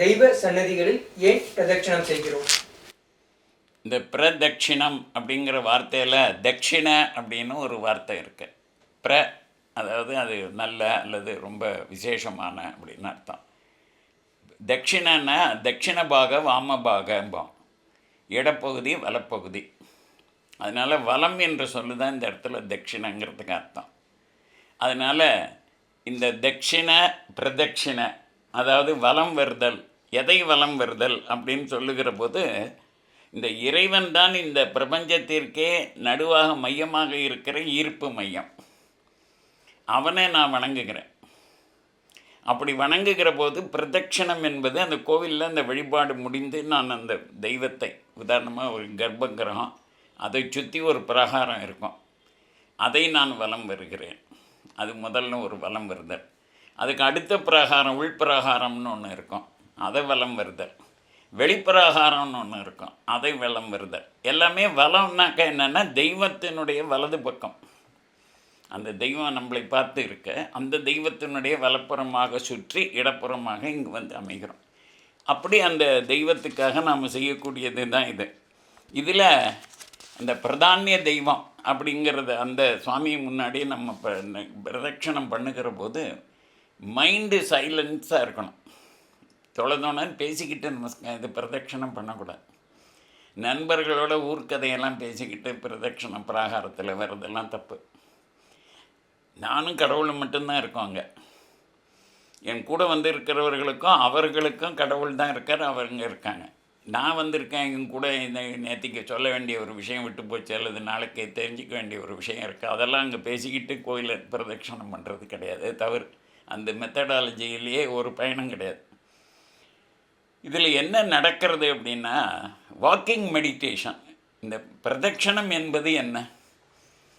தெய்வ சன்னதிகளில் ஏன் பிரதட்சணம் செய்கிறோம்? இந்த பிரதட்சிணம் அப்படிங்கிற வார்த்தையில் தட்சிண அப்படின்னு ஒரு வார்த்தை இருக்கு. பிர அதாவது அது நல்ல அல்லது ரொம்ப விசேஷமான அப்படின்னு அர்த்தம். தட்சிணன்னா தட்சிண பாக வாம பாகம்போம். இடப்பகுதி வலப்பகுதி. அதனால் வலம் என்று சொல்லு தான் இந்த இடத்துல தட்சிணங்கிறதுக்கு அர்த்தம். அதனால் இந்த தட்சிண பிரதட்சிண அதாவது வலம் வருதல் எதை வலம் வருதல் அப்படின்னு சொல்லுகிற போது இந்த இறைவன் தான் இந்த பிரபஞ்சத்திற்கே நடுவாக மையமாக இருக்கிற ஈர்ப்பு மையம். அவனை நான் வணங்குகிறேன். அப்படி வணங்குகிற போது பிரதட்சணம் என்பது அந்த கோவிலில் அந்த வழிபாடு முடிந்து நான் அந்த தெய்வத்தை உதாரணமாக ஒரு கர்ப்ப கிரகம் அதை சுற்றி ஒரு பிரகாரம் இருக்கும். அதை நான் வலம் வருகிறேன். அது முதல்ல ஒரு வலம் வருதல். அதுக்கு அடுத்த பிரகாரம் உள்பிரகாரம்னு ஒன்று இருக்கும். அதை வலம் வருதல். வெளிப்பிரகாரம்னு ஒன்று இருக்கும். அதை வலம் வருதல். எல்லாமே வளம்னாக்க என்னென்னா தெய்வத்தினுடைய வலது பக்கம். அந்த தெய்வம் நம்மளை பார்த்து இருக்க அந்த தெய்வத்தினுடைய வலப்புறமாக சுற்றி இடப்புறமாக இங்கு வந்து அமைகிறோம். அப்படி அந்த தெய்வத்துக்காக நாம் செய்யக்கூடியது தான் இது. இதில் அந்த பிரதானிய தெய்வம் அப்படிங்கிறத அந்த சுவாமி முன்னாடி நம்ம இப்போ பிரதட்சணம் பண்ணுகிற போது மைண்டு சைலன்ஸாக இருக்கணும். தொலைதோனன்னு பேசிக்கிட்டு நமஸ்க இது பிரதட்சணம் பண்ணக்கூடாது. நண்பர்களோட ஊர்க்கதையெல்லாம் பேசிக்கிட்டு பிரதட்சணம் பிராகாரத்தில் வர்றதெல்லாம் தப்பு. நானும் கடவுள் மட்டும்தான் இருக்கோம் அங்கே. என் கூட வந்து இருக்கிறவர்களுக்கும் அவர்களுக்கும் கடவுள் தான் இருக்கார் அவங்க இருக்காங்க. நான் வந்திருக்கேன் எங்க கூட இந்த நேற்றுக்கு சொல்ல வேண்டிய ஒரு விஷயம் விட்டு போச்சு அல்லது நாளைக்கு தெரிஞ்சிக்க வேண்டிய ஒரு விஷயம் இருக்குது அதெல்லாம் அங்கே பேசிக்கிட்டு கோயிலை பிரதட்சணம் பண்ணுறது கிடையாது தவறு. அந்த மெத்தடாலஜியிலேயே ஒரு பயணம் கிடையாது. இதில் என்ன நடக்கிறது அப்படின்னா வாக்கிங் மெடிடேஷன் இந்த பிரதட்சணம் என்பது என்ன?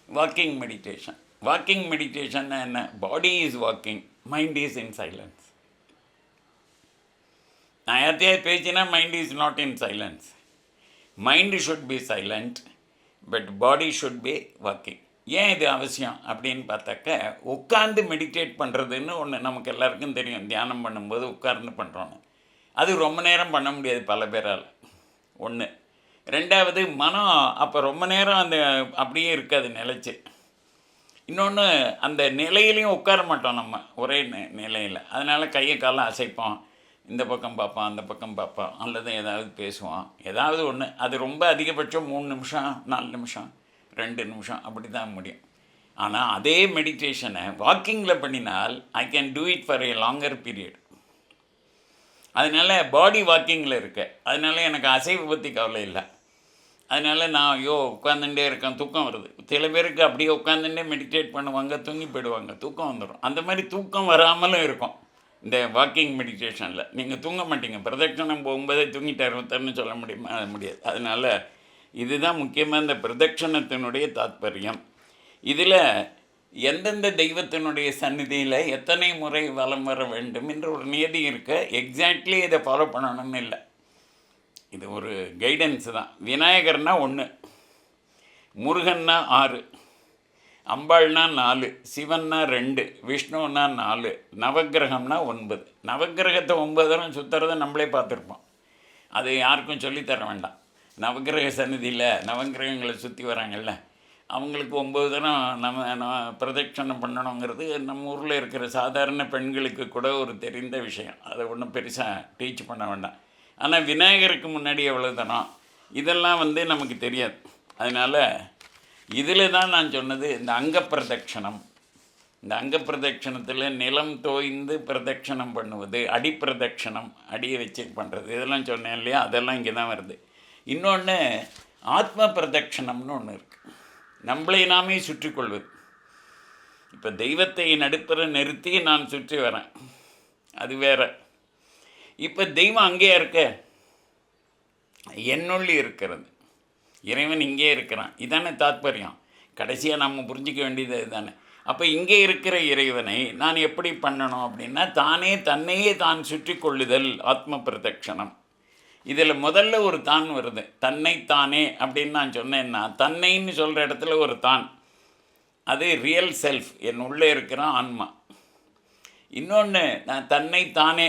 வாக்கிங் மெடிடேஷன் வாக்கிங் மெடிடேஷன் என்ன? Body is walking mind is in silence நான் யார்த்தையாவது பேசினா mind is not in silence mind should be silent but body should be walking ஏன் இது அவசியம் அப்படின்னு பார்த்தாக்க உட்காந்து மெடிடேட் பண்ணுறதுன்னு ஒன்று நமக்கு எல்லாருக்கும் தெரியும். தியானம் பண்ணும்போது உட்கார்ந்து பண்ணுறோன்னு அது ரொம்ப நேரம் பண்ண முடியாது பல பேரால். ஒன்று ரெண்டாவது மனம் அப்போ ரொம்ப நேரம் அந்த அப்படியே இருக்காது நிலைச்சு. இன்னொன்று அந்த நிலையிலையும் உட்கார மாட்டோம் நம்ம ஒரே நிலையில். அதனால் கையை காலம் அசைப்போம். இந்த பக்கம் பார்ப்போம் அந்த பக்கம் பார்ப்போம். அல்லது ஏதாவது பேசுவோம். ஏதாவது ஒன்று அது ரொம்ப அதிகபட்சம் மூணு நிமிஷம் நாலு நிமிஷம். ரெண்டு நிமிஷம் அப்படி தான் முடியும். ஆனால் அதே மெடிடேஷனை வாக்கிங்கில் பண்ணினால் I can do it for a longer period அதனால பாடி வாக்கிங்கில் இருக்க. அதனால எனக்கு அசைவு பற்றி கவலை இல்லை. அதனால் நான் ஐயோ உட்காந்துட்டே இருக்கேன் தூக்கம் வருது. சில பேருக்கு அப்படியே உட்காந்துட்டே மெடிடேட் பண்ணுவாங்க தூங்கி போயிடுவாங்க தூக்கம் வந்துடும் அந்த மாதிரி தூக்கம் வராமலும் இருக்கும் இந்த வாக்கிங் மெடிடேஷனில். நீங்கள் தூங்க மாட்டீங்க. பிரதட்சணம் போகும்போதே தூங்கிட்டார் ஒருத்தர்னு சொல்ல முடியுமா? முடியாது. அதனால் இதுதான் முக்கியமாக இந்த பிரதட்சணத்தினுடைய தாத்பரியம். இதில் எந்தெந்த தெய்வத்தினுடைய சந்நிதியில் எத்தனை முறை வலம் வர வேண்டும் என்ற ஒரு நியதி இருக்க. எக்ஸாக்ட்லி இதை ஃபாலோ பண்ணணும்னு இல்லை. இது ஒரு கைடன்ஸ் தான். விநாயகர்னா ஒன்று முருகன்னா ஆறு அம்பாள்னா நாலு சிவன்னா ரெண்டு விஷ்ணுன்னா நாலு நவகிரகம்னா ஒன்பது. நவக்கிரகத்தை ஒன்பது தரம் சுற்றுறத நம்மளே பார்த்துருப்போம். அது யாருக்கும் சொல்லித் தர வேண்டாம். நவக்கிரக சன்னதியில் நவக்கிரகங்களை சுற்றி வராங்கல்ல அவங்களுக்கு ஒம்பது தரம் நம்ம நம்ம பிரதட்சணம் பண்ணணுங்கிறது நம்ம ஊரில் இருக்கிற சாதாரண பெண்களுக்கு கூட ஒரு தெரிந்த விஷயம். அதை ஒன்றும் பெருசாக டீச் பண்ண வேண்டாம். ஆனால் விநாயகருக்கு முன்னாடி எவ்வளோ தரம் இதெல்லாம் வந்து நமக்கு தெரியாது. அதனால் இதில் தான் நான் சொன்னது இந்த அங்க பிரதட்சணம். இந்த அங்க பிரதட்சணத்தில் நிலம் தோய்ந்து பிரதட்சணம் பண்ணுவது அடி பிரதட்சணம் அடியை வச்சு பண்ணுறது இதெல்லாம் சொன்னேன் இல்லையா? அதெல்லாம் இங்கே தான் வருது. இன்னொன்று ஆத்ம பிரதட்சணம்னு ஒன்று இருக்குது நம்மளை நாமே சுற்றி கொள்வது இப்போ தெய்வத்தை நடுப்புற நிறுத்தி நான் சுற்றி வரேன். அது வேற. இப்போ தெய்வம் அங்கேயே இருக்க? என்னுள்ளி இருக்கிறது. இறைவன் இங்கே இருக்கிறான். இதானே தாத்பரியம். கடைசியாக நம்ம புரிஞ்சிக்க வேண்டியது இதுதானே அப்போ இங்கே இருக்கிற இறைவனை நான் எப்படி பண்ணணும் அப்படின்னா தானே தன்னையே தான் சுற்றி கொள்ளுதல் ஆத்ம பிரதட்சணம். இதில் முதல்ல ஒரு தான் வருது. தன்னைத்தானே அப்படின்னு நான் சொன்னேன்னா தன்னைன்னு சொல்கிற இடத்துல ஒரு தான். அது ரியல் செல்ஃப் என் உள்ளே இருக்கிற ஆன்மா. இன்னொன்று நான் தன்னைத்தானே.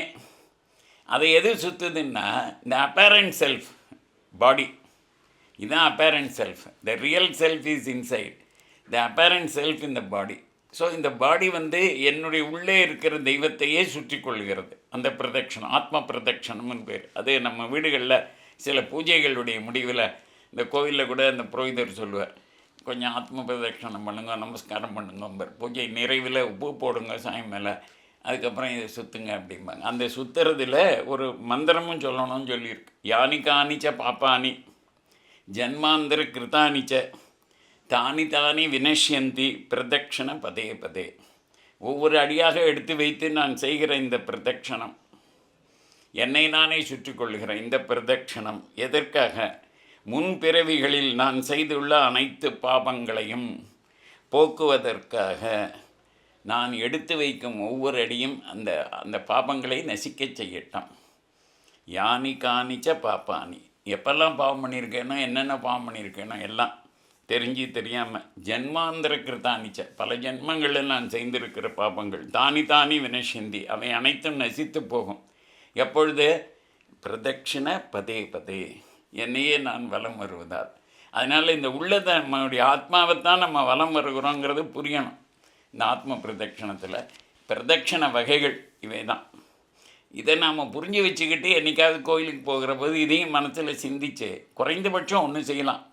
அதை எது சுற்றுதுன்னா இந்த அப்பேரண்ட் செல்ஃப் பாடி இதுதான் apparent self the real self is inside the apparent self in the body so இந்த பாடி வந்து என்னுடைய உள்ளே இருக்கிற தெய்வத்தையே சுற்றி கொள்கிறது அந்த பிரதட்சணம் ஆத்ம பிரதட்சணம்னு பேர். அது நம்ம வீடுகளில் சில பூஜைகளுடைய முடிவில் இந்த கோவிலில் கூட அந்த புரோகிதர் சொல்லுவார். கொஞ்சம் ஆத்ம பிரதட்சணம் பண்ணுங்க நமஸ்காரம் பண்ணுங்க. பூஜை நிறைவில் உப்பு போடுங்க சாமி மேலே. அதுக்கப்புறம் இதை சுற்றுங்க அப்படிம்பாங்க. அந்த சுற்றுறதுல ஒரு மந்திரமும் சொல்லணும்னு சொல்லியிருக்கு. யானி காணிச்ச பாப்பானி ஜென்மாந்திர கிருதானிச்ச. தானி தானி வினஷ்யந்தி பிரதக்ஷண பதே பதே. ஒவ்வொரு அடியாக எடுத்து வைத்து நான் செய்கிற இந்த பிரதக்ஷணம் என்னை நானே சுற்றி கொள்கிறேன் இந்த பிரதக்ஷணம் எதற்காக? முன்பிறவிகளில் நான் செய்துள்ள அனைத்து பாபங்களையும் போக்குவதற்காக நான் எடுத்து வைக்கும் ஒவ்வொரு அடியும் அந்த அந்த பாபங்களை நசிக்கச் செய்யட்டும். யானி காணிச்ச பாப்பானி. எப்பெல்லாம் பாவம் பண்ணியிருக்கேனோ என்னென்ன பாவம் பண்ணியிருக்கேனோ எல்லாம் தெரிஞ்சு தெரியாமல் ஜென்மாந்திர கிருத்தானிச்ச பல ஜென்மங்களில் நான் செய்திருக்கிற பாபங்கள். தானி தானி வினசிந்தி அவை அனைத்தும் நசித்து போகும். எப்பொழுது? பிரதட்சிண பதே பதே. என்னையே நான் வலம் வருவதால். அதனால் இந்த உள்ளதை நம்மளுடைய ஆத்மாவைத்தான் நம்ம வலம் வருகிறோங்கிறது புரியணும். இந்த ஆத்ம பிரதட்சிணத்தில் பிரதட்சிண வகைகள் இவை தான் இதை நாம் புரிஞ்சு வச்சுக்கிட்டு என்னைக்காவது கோயிலுக்கு போகிற போது இதையும் மனசில் சிந்திச்சு குறைந்தபட்சம் ஒன்று செய்யலாம்.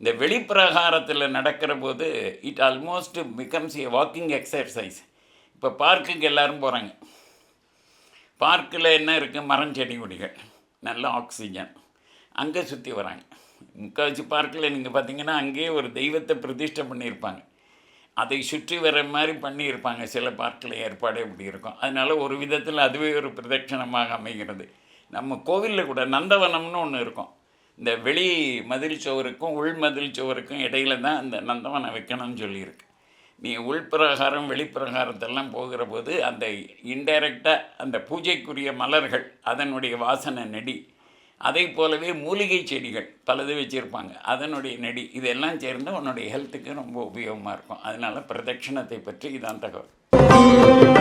இந்த வெளிப்பிரகாரத்தில் நடக்கிற போது it almost becomes a walking exercise இப்போ பார்க்குக்கு எல்லோரும் போகிறாங்க பார்க்கில் என்ன இருக்குது மரம் செடி கொடிகள். நல்ல ஆக்சிஜன் அங்கே சுற்றி வராங்க. முக்கால்வாசி பார்க்கில் நீங்கள் பார்த்தீங்கன்னா அங்கேயே ஒரு தெய்வத்தை பிரதிஷ்டை பண்ணியிருப்பாங்க. அதை சுற்றி வர மாதிரி பண்ணியிருப்பாங்க. சில பார்க்கில் ஏற்பாடு இப்படி இருக்கும். அதனால் ஒரு விதத்தில் அதுவே ஒரு பிரதட்சணமாக அமைகிறது. நம்ம கோவிலில் கூட நந்தவனம்னு ஒன்று இருக்கும். இந்த வெளி மதில் சுவருக்கும் உள் மதில் சுவருக்கும் இடையில தான் அந்த நந்தவனம் வைக்கணும்னு சொல்லியிருக்கு. நீ உள்பிரகாரம் வெளிப்பிரகாரத்தெல்லாம் போகிற போது அந்த இன்டைரக்டாக அந்த பூஜைக்குரிய மலர்கள் அதனுடைய வாசனை நெடி அதை போலவே மூலிகை செடிகள் பலது வச்சுருப்பாங்க. அதனுடைய நெடி இதெல்லாம் சேர்ந்து உன்னுடைய ஹெல்த்துக்கு ரொம்ப உபயோகமாக இருக்கும். அதனால் பிரதட்சணத்தை பற்றி இதான் தகவல்.